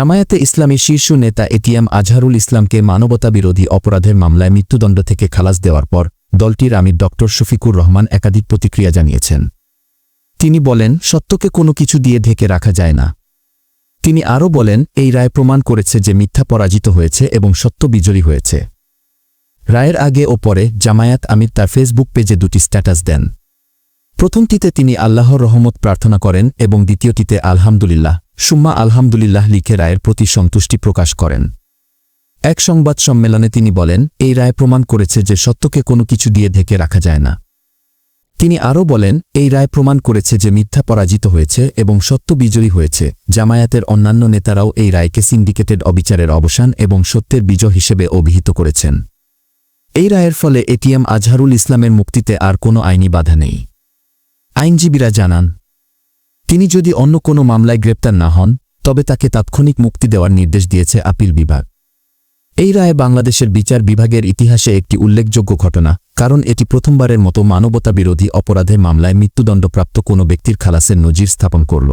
জামায়াতে ইসলামী শীর্ষ নেতা এটিএম আজহারুল ইসলামকে মানবতা বিরোধী অপরাধের মামলায় মৃত্যুদণ্ড থেকে খালাস দেওয়ার পর দলটির আমির ড. শফিকুর রহমান একাধিক প্রতিক্রিয়া জানিয়েছেন। তিনি বলেন, সত্যকে কোনো কিছু দিয়ে ঢেকে রাখা যায় না। তিনি আরও বলেন, এই রায় প্রমাণ করেছে যে মিথ্যা পরাজিত হয়েছে এবং সত্য বিজয়ী হয়েছে। রায়ের আগে ও পরে জামায়াত আমির তার ফেসবুক পেজে দুটি স্ট্যাটাস দেন। প্রথমটিতে তিনি আল্লাহর রহমত প্রার্থনা করেন এবং দ্বিতীয়টিতে আলহামদুলিল্লাহ সুম্মা আলহামদুলিল্লাহ লিখে রায়ের প্রতি সন্তুষ্টি প্রকাশ করেন। এক সংবাদ সম্মেলনে তিনি বলেন, এই রায় প্রমাণ করেছে যে সত্যকে কোনো কিছু দিয়ে ঢেকে রাখা যায় না। তিনি আরও বলেন, এই রায় প্রমাণ করেছে যে মিথ্যা পরাজিত হয়েছে এবং সত্য বিজয়ী হয়েছে। জামায়াতের অন্যান্য নেতারাও এই রায়কে সিন্ডিকেটেড অবিচারের অবসান এবং সত্যের বিজয় হিসেবে অভিহিত করেছেন। এই রায়ের ফলে এটিএম আজহারুল ইসলামের মুক্তিতে আর কোনো আইনি বাধা নেই। আইনজীবীরা জানান তিনি যদি অন্য কোনো মামলায় গ্রেপ্তার না হন, তবে তাকে তাৎক্ষণিক মুক্তি দেওয়ার নির্দেশ দিয়েছে আপিল বিভাগ। এই রায় বাংলাদেশের বিচার বিভাগের ইতিহাসে একটি উল্লেখযোগ্য ঘটনা, কারণ এটি প্রথমবারের মতো মানবতা বিরোধী অপরাধের মামলায় মৃত্যুদণ্ডপ্রাপ্ত কোনো ব্যক্তির খালাসের নজির স্থাপন করল।